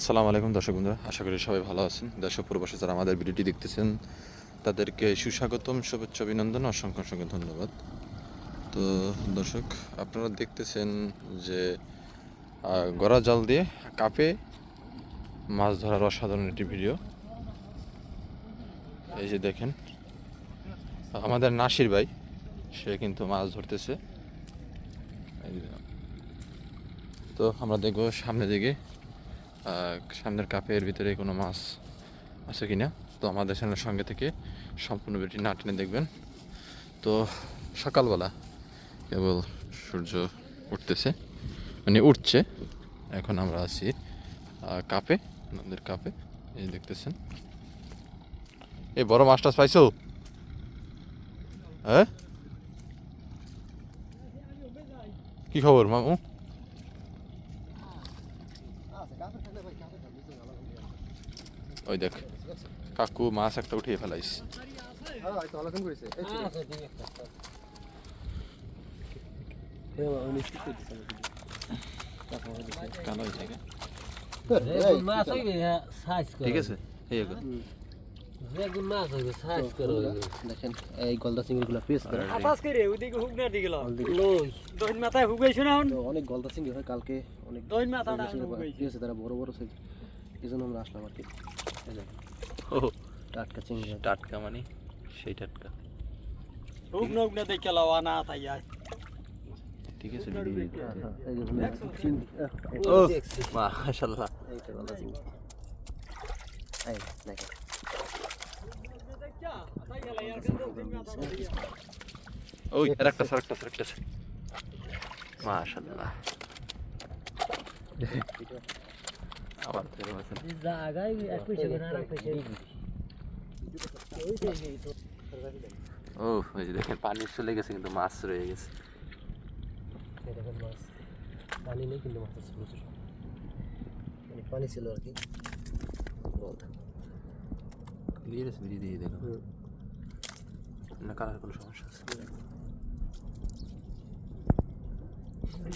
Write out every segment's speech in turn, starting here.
আসসালামু আলাইকুম দর্শক বন্ধুরা, আশা করি সবাই ভালো আছেন। দর্শক প্রবাসী যারা আমাদের ভিডিওটি দেখতেছেন, তাদেরকে সুস্বাগতম, শুভেচ্ছা, অভিনন্দন, অসংখ্য অসংখ্য ধন্যবাদ। তো দর্শক, আপনারা দেখতেছেন যে গড়া জাল দিয়ে কাপে মাছ ধরার অসাধারণ একটি ভিডিও। এই যে দেখেন, আমাদের নাসির ভাই, সে কিন্তু মাছ ধরতেছে। তো আমরা দেখব সামনে দিকে সামনের কাপের ভিতরে কোনো মাছ আছে কি না তো আমাদের চ্যানেলের সঙ্গে থেকে সম্পূর্ণ ভিডিওটি না টেনে দেখবেন। তো সকালবেলা কেবল সূর্য উঠতেছে মানে উঠছে। এখন আমরা আছি কাপে, নদীর কাপে। এই দেখতেছেন। এই বড় মাছটা পাইছো? হ্যাঁ? কি খবর, মামু? ওই দেখ কাকু মাছ একটা উঠিয়ে ফেলাইস। করো। ঠিক আছে এই গো। বেগুন মাছ হইবে সাইজ করো। দেখেন এই গলদা চিংড়ি গুলো পিস করে আপাস করে ওইদিকে হুক না দিকে লাও লই। দহিন মাথায় হুগাইছো না অনেক গলদা চিংড়ি হয় কালকে অনেক দহিন মাথাটা চিংড়ি হুগাইছো তারা বড় বড় সাইজ এই জন্য আমরা আসলাম আর কি। ও টাটকা চিংড়ি টাটকা মানে? সেই টাটকা। হুক না হুক দেখে লাও আনা তাই ঠিক আছে এই যে ওখানে চিংড়ি আহ, এই ও মাশাআল্লাহ। এইটা গলদা চিংড়ি। এই দেখেন ওই আরেকটা আরেকটা আরেকটা মাশাআল্লাহ। আবার জায়গায় এক পয়সা করে আর এক পয়সা ও ওই যে দেখেন পানি চলে গেছে কিন্তু মাছ রয়ে গেছে। দেখেন মাছ পানি নেই কিন্তু মাছ আছে প্রচুর মানে পানি ছিল আর কি বলতে ক্লিয়ার আছে দিয়ে দেখো না কালার কোনো সমস্যা আছে?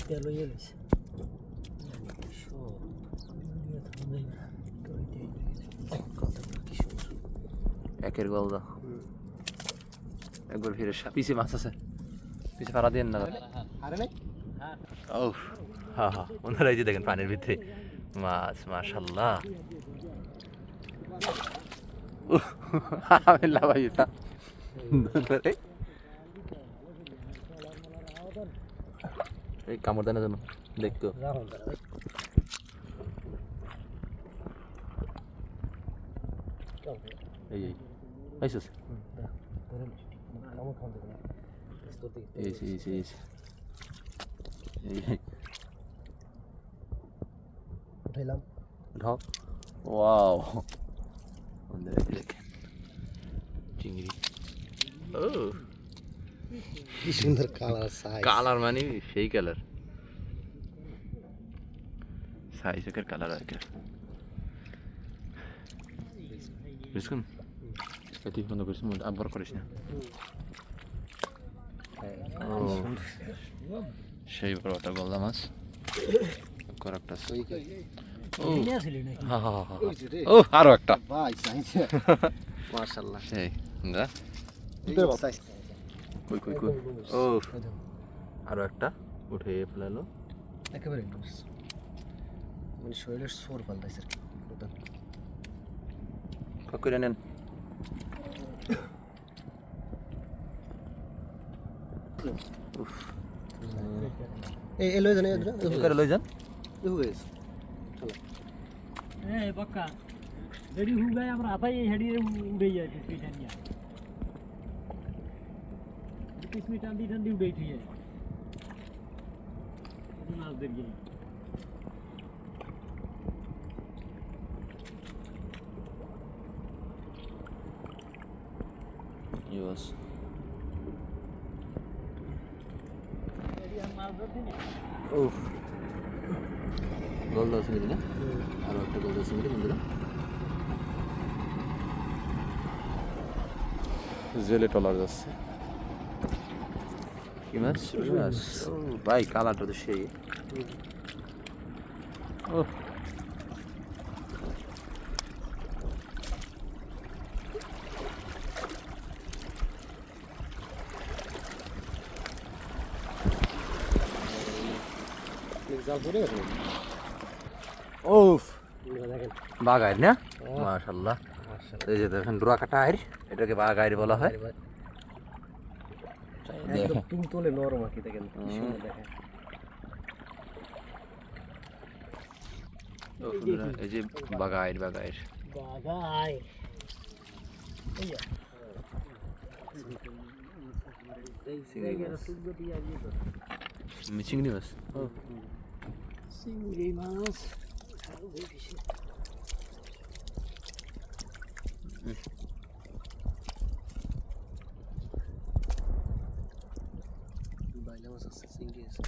তেল সুন্দর একের গলদা একবার ফিরে পিছে মাছ আছে। পিছে পাড়া দিয়ে না ও হ্যাঁ হ্যাঁ ওনারা এই যে দেখেন পানির ভিতরে। মাছ, মাশাল্লাহ। আমি লাভাই এটা। ধরে। এই কামড় দেয় না যেন। দেখতো রাহুল দাঁড়া এই এই। পাইছিস এই এই এই এই উঠাইলাম ওয়াও। দেখেন চিংড়ি। ও। কি সুন্দর কালার সাইজ কালার মানে সেই কালার। সাইজ একের কালার আর কি বুঝছেন এটি বন্ধ করিস মুখ আবার করিস না সেই বড় একটা গলদা মাছ ও হা হা। ও আরও একটা মাশাআল্লাহ সেই সাইজ কই কই কই ও আরও একটা উঠে ফেলালো একেবারে মানে শরীরের সোর পাল্টাইছে আর কি ওটা কক করে নেন উফ এই এলো জানে এদরা করে লই যান হুয়েস এই বক্কা যদি হুগাই আমরা আতাই এই হেডি উড়ে যায় পিঠা নিয়ে কিসমি টান্দি টান্দি উড়ে থুই যায় মাছ ধরে গেলি ইউস মাছ ধরছি না উফ গোলদা চিংড়ি না আরও একটা গোলদা চিংড়ি বন্ধুরা জেলে টলার যাচ্ছে কি মাছ রুই মাছ ও ভাই কালারটা তো সেই ও জাল পড়ে গেছে ওফ বাগাইর না। মাশাল্লাহ। এই যে দেখেন ডোরা কাটা আইর এটাকে বাগাইর বলা হয় একদম তুলতুলে নরম আর কি দেখেন কি হুম। সুন্দর দেখেন এই যে বাগাইর বাগাইর বাগাই চিংড়ি মাছ চিংড়ি মাছ বাইলা মাছ আছে চিংড়ি আছে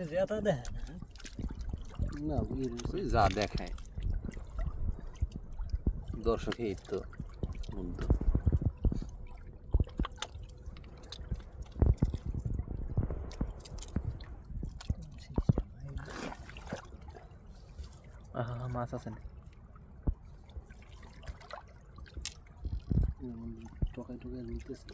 দেখে না না যা দেখায়। দর্শকেই তো মুগ্ধ। মাছ আছে না টকাই টকাই নিতেছে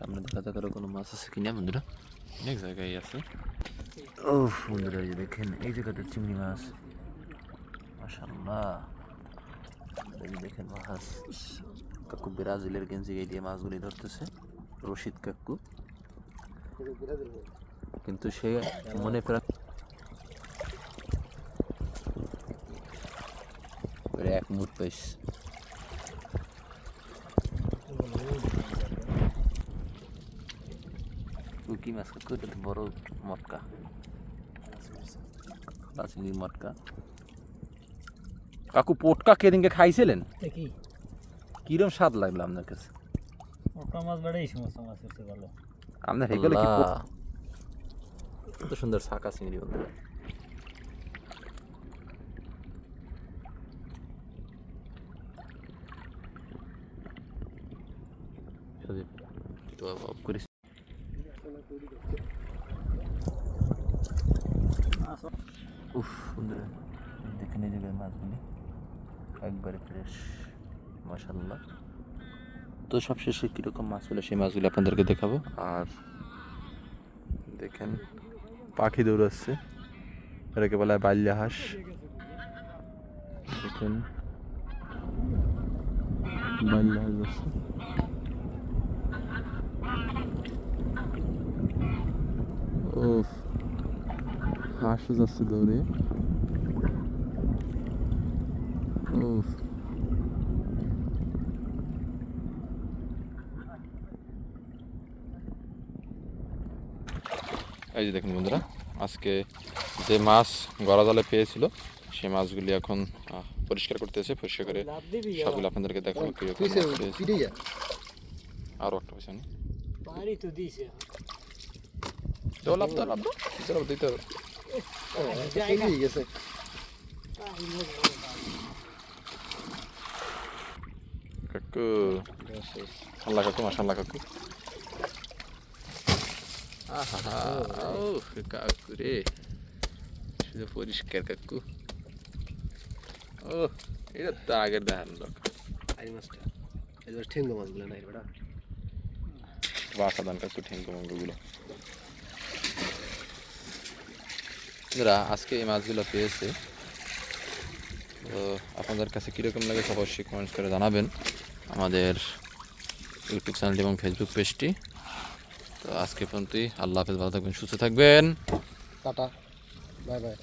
সামনে দেখা যাক আরও কোনো মাছ আছে কিনা বন্ধুরা। অনেক জায়গায় আছে। ও বন্ধুরা এই দেখেন এই জায়গাতে চিংড়ি মাছ। মাশাল্লাহ এই দেখেন মাছ। কাকু ব্রাজিলের গেঞ্জি গায়ে দিয়ে মাছগুলি ধরতেছে। রশিদ কাকু। কিন্তু সে মনে করে এক মুঠ পাইস। কি মাছ কাকু এটা তো বড় মটকা চিংড়ির মটকা কাকু পোটকা কেদিনকে খাইছিলেন দেখি কিরম স্বাদ লাগল আপনার কাছে পোটকা মাছ বেড়ে এই সমস্ত মাছ হচ্ছে ভালো আপনার হেগেলে কি পোট- কত সুন্দর শাকা চিংড়ি বন্ধুরা উফ, বন্ধুরা এই জায়গায় মাছগুলি একবারে ফ্রেশ মাসাল্লাহ তো সবশেষে কীরকম মাছ হলো সেই মাছগুলি আপনাদেরকে দেখাবো। আর দেখেন, পাখি দৌড়াচ্ছে। এটাকে বলা হয় বাল্যা হাঁস দেখেন। বাল্যা হাঁস যাচ্ছে ও হাঁসও যাচ্ছে দৌড়ে উফ এই যে দেখুন বন্ধুরা আজকে যে মাছ গড়া জালে পেয়েছিল সেই মাছগুলি এখন পরিষ্কার করতেছে পরিষ্কার করে সবগুলো আপনাদেরকে যা আরও একটা পয়সা নেই লাভ দাও দিতে হবে। গেছে কাকু। আল্লাহ কাকু মাশাল্লাহ কাকু। আহা কাকু রে। শুধু পরিষ্কার কাকু। ও এটা তো আগের দেখান লোক। আই মাছটা। এবার ঠেঙ্গো মাছগুলো নাই বেটা বাসা দান কাকু ঠেঙ্গো মঙ্গগুলো বন্ধুরা, আজকে এই মাছগুলো পেয়েছে। তো আপনাদের কাছে কীরকম লাগে অবশ্যই কমেন্টস করে জানাবেন আমাদের ইউটিউব চ্যানেলটি এবং ফেসবুক পেজটি তো আজকে পর্যন্তই, আল্লাহ হাফেজ, ভালো থাকবেন, সুস্থ থাকবেন। Tata, bye bye.